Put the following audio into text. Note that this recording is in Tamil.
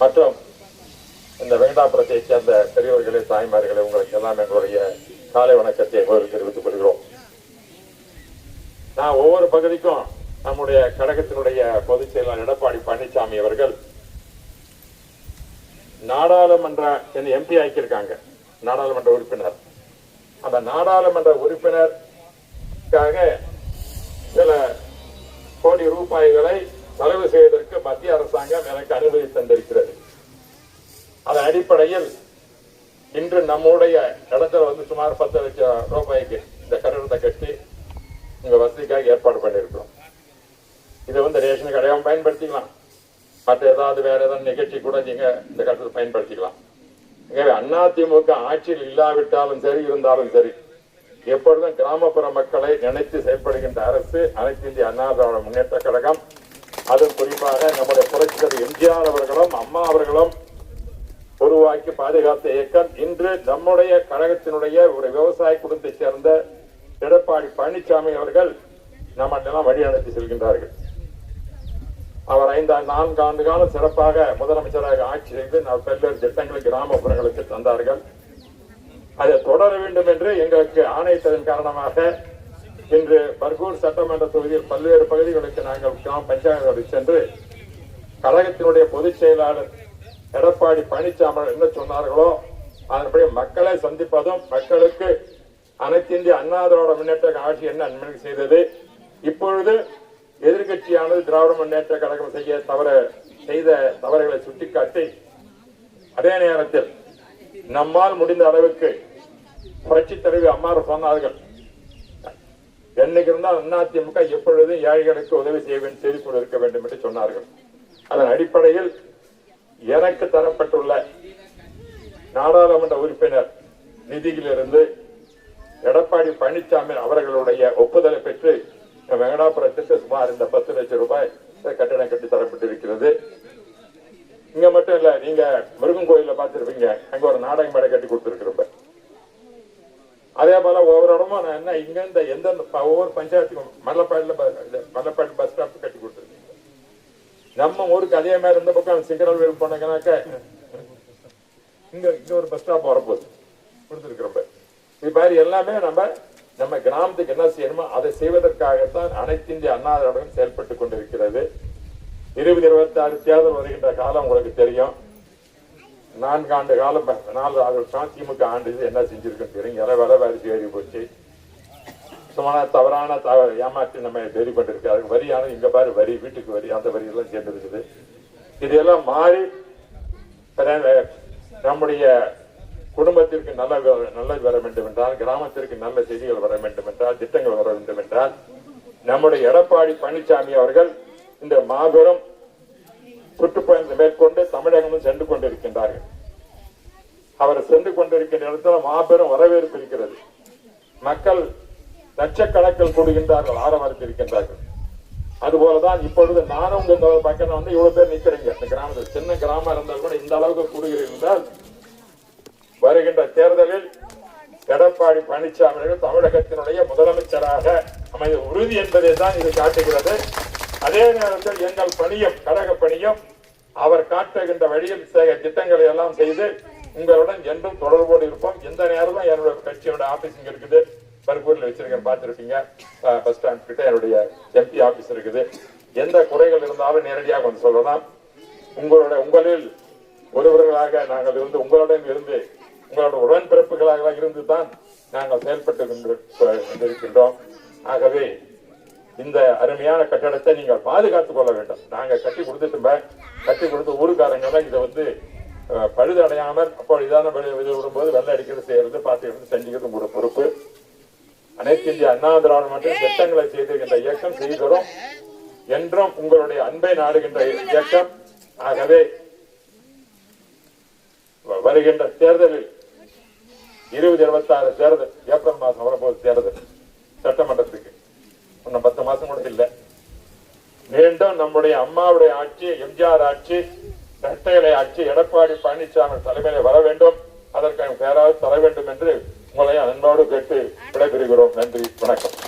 மற்றும் இந்த வெங்கடாபுரத்தைச் சேர்ந்த பெரியவர்களே தாய்மார்களே உங்களுக்கு எல்லாம் எங்களுடைய காலை வணக்கத்தை முதலில் தெரிவித்துக் கொள்கிறோம். நான் ஒவ்வொரு பகுதிக்கும் நம்முடைய கழகத்தினுடைய பொதுச் செயலாளர் எடப்பாடி பழனிசாமி அவர்கள் நாடாளுமன்ற எம்பி ஆக்கியிருக்காங்க நாடாளுமன்ற உறுப்பினர். அந்த நாடாளுமன்ற உறுப்பினருக்காக சில கோடி ரூபாய்களை செலவு செய்வதற்கு மத்திய அரசாங்கம் எனக்கு அனுமதி தந்திருக்கிறது. அடிப்படையில் இன்று நம்முடைய இடத்துல வந்து சுமார் பத்து லட்சம் ரூபாய்க்கு இந்த கட்டடத்தை கட்டி உங்கள் வசதிக்காக ஏற்பாடு பண்ணியிருக்கிறோம். இதை வந்து ரேஷன் கடையாகவும் பயன்படுத்திக்கலாம். மற்ற ஏதாவது வேற ஏதாவது நிகழ்ச்சி கூட நீங்கள் இந்த கட்டத்தை பயன்படுத்திக்கலாம். எனவே அதிமுக ஆட்சியில் இல்லாவிட்டாலும் சரி இருந்தாலும் சரி எப்பொழுதும் கிராமப்புற மக்களை நினைத்து செயல்படுகின்ற அரசு அனைத்து இந்திய அண்ணா திராவிட முன்னேற்ற கழகம் அதுவும் குறிப்பாக நம்முடைய புரட்சித்தலைவர் எம்ஜிஆர் அவர்களும் அம்மா அவர்களும் உருவாக்கி பாதுகாத்த இயக்கம் இன்று நம்முடைய கழகத்தினுடைய ஒரு விவசாய குடும்பத்தை சேர்ந்த எடப்பாடி பழனிசாமி அவர்கள் நம்ம வழி நடத்தி செல்கின்றார்கள். அவர் ஐந்து நான்கு ஆண்டு காலம் சிறப்பாக முதலமைச்சராக ஆட்சி செய்து பல்வேறு திட்டங்களை கிராமப்புறங்களுக்கு தந்தார்கள். அதை தொடர வேண்டும் என்று எங்களுக்கு ஆணையத்தின் காரணமாக இன்று பர்கூர் சட்டமன்ற தொகுதியில் பல்வேறு பகுதிகளுக்கு நாங்கள் கிராம பஞ்சாயத்து சென்று கழகத்தினுடைய பொதுச் செயலாளர் எடப்பாடி பழனிசாமி என்ன சொன்னார்களோ அதன்படி மக்களை சந்திப்பதும் மக்களுக்கு அனைத்து இந்திய அண்ணாதிராவிட முன்னேற்ற ஆட்சி என்ன நன்மை செய்தது? இப்பொழுது எதிர்கட்சியானது திராவிட முன்னேற்ற கழகம் செய்ய தவற செய்த தவறுகளை சுட்டிக்காட்டி அதே நேரத்தில் நம்மால் முடிந்த அளவுக்கு புரட்சி தலைவி அம்மாறு சொன்னார்கள். என்னைக்கு இருந்தால் அதிமுக எப்பொழுதும் ஏழைகளுக்கு உதவி செய்ய வேண்டும் செய்து கொண்டிருக்க வேண்டும் என்று சொன்னார்கள். அதன் அடிப்படையில் எனக்கு தரப்பட்டுள்ள நாடாளுமன்ற உறுப்பினர் நிதியிலிருந்து எடப்பாடி பழனிசாமி அவர்களுடைய ஒப்புதலை பெற்று வெங்கடாபுரத்திற்கு சுமார் இந்த பத்து லட்சம் ரூபாய் கட்டணம் கட்டி தரப்பட்டிருக்கிறது. இங்க மட்டும் இல்ல நீங்க முருகன் கோயில பார்த்திருப்பீங்க. அங்க ஒரு நாடக மேடை கட்டி கொடுத்துருக்கிறப்ப. அதே போல ஒவ்வொரு இடமும் நான் என்ன இங்க இந்த எந்தெந்த ப- ஒவ்வொரு பஞ்சாயத்துக்கும் மல்லப்பாடில மல்லப்பாடி பஸ் ஸ்டாப் கட்டி கொடுத்துருக்கேன் நம்ம ஊருக்கு அதே மாதிரி இந்த பக்கம் சிங்கரல் போனாங்கனாக்க இங்க இங்க ஒரு பஸ் ஸ்டாப் வரப்போகுது. கொடுத்துருக்குறப்ப. இது மாதிரி எல்லாமே நம்ம நம்ம கிராமத்துக்கு என்ன செய்யணுமோ அதை செய்வதற்காகத்தான் அனைத்து இந்திய அண்ணா திராவிடம் செயல்பட்டு கொண்டிருக்கிறது. இருபது இருபத்தி ஆறு தேர்தல் வருகின்ற காலம் உங்களுக்கு தெரியும். நான்கு ஆண்டு காலம் நாலு ஆண்டு திமுக ஆண்டு இது என்ன செஞ்சிருக்குன்னு தெரியும். இலை வேலை வேலை போச்சு. சுத்தமான தவறான தவ ஏமாற்றி நம்ம டெரி பண்ணிருக்காரு வரியான இங்க பாரு வரி வீட்டுக்கு வரி அந்த வரியெல்லாம் சேர்ந்துருக்குது. சேர்ந்து இதெல்லாம் மாறி நம்முடைய குடும்பத்திற்கு நல்ல வ- நல்லது வர வேண்டும் என்றால் கிராமத்திற்கு நல்ல செய்திகள் வர வேண்டும் என்றால் திட்டங்கள் வர வேண்டும் என்றால் நம்முடைய எடப்பாடி பழனிசாமி அவர்கள் இந்த மாபெரும் சுற்றுப்பயணத்தை மேற்கொண்டு தமிழகமும் சென்று கொண்டிருக்கின்றார்கள். அவர் சென்று கொண்டிருக்கின்ற இடத்துல மாபெரும் வரவேற்பு இருக்கிறது. மக்கள் லட்சக்கணக்கில் கூடுகின்றார்கள் ஆரவாரத்திருக்கின்றார்கள் அதுபோலதான் இப்பொழுது நானும் உங்க பக்கம் வந்து இவ்வளவு பேர் நிக்கிறீங்க. இந்த கிராமத்தில் சின்ன கிராமம் இருந்தால் கூட இந்த அளவுக்கு கூடுகிறீர்கள் என்றால் வருகின்ற தேர்தலில் எடப்பாடி பழனிசாமி அவர்கள் தமிழகத்தினுடைய முதலமைச்சராக அமைய உறுதி என்பதை தான் இது காட்டுகிறது. அதே நேரத்தில் எங்கள் பணியும் கழக பணியும் அவர் காட்டுகின்ற வழியில் திட்டங்களை எல்லாம் செய்து உங்களுடன் என்றும் தொடர்போடு இருப்போம். எந்த நேரமும் என்னோட கட்சியோட ஆபீஸ் இங்க இருக்குது. பர்பூரில் வச்சிருக்கேன் பார்த்துருப்பீங்க. ஃபர்ஸ்ட் ஸ்டாண்ட் கிட்ட என்னுடைய எம்பி ஆஃபீஸ் இருக்குது. எந்த குறைகள் இருந்தாலும் நேரடியாக வந்து சொல்லலாம். உங்களோட உங்களில் ஒருவர்களாக நாங்கள் இருந்து உங்களுடன் இருந்து உங்களோட உடன்பிறப்புகளாக இருந்து தான் நாங்கள் செயல்பட்டு கொண்டு- கொண்டிருக்கின்றோம். ஆகவே இந்த அருமையான கட்டடத்தை நீங்கள் பாதுகாத்துக் கொள்ள வேண்டும். நாங்கள் கட்டி கொடுத்துட்டு கட்டி கொடுத்து ஊருக்காரங்க இதை வந்து பழுதடையாமல் அப்போ இதான பழு- விடும்போது வெள்ளை அடிக்கிறது செய்யறது பார்த்து செஞ்சுக்கிறது உங்களோட பொறுப்பு. அனைத்து இந்திய அண்ணா திராவிட மற்றும் திட்டங்களை செய்திருக்கின்ற இயக்கம் செய்தரும் என்றும் உங்களுடைய அன்பை நாடுகின்ற இயக்கம். ஆகவே வருகின்ற தேர்தலில் இருபது இருபத்தி ஆறு தேர்தல் ஏப்ரல் மாசம் வரப்போகுது தேர்தல் சட்டமன்றத்துக்கு. இன்னும் பத்து மாசம் கூட இல்லை. மீண்டும் நம்முடைய அம்மாவுடைய ஆட்சி எம்ஜிஆர் ஆட்சி இரட்டைகளை ஆட்சி எடப்பாடி பழனிசாமி தலைமையில வர வேண்டும். அதற்கு பேராவது தர வேண்டும் என்று உங்களை அன்போடு கேட்டு விடைபெறுகிறோம். நன்றி. வணக்கம்.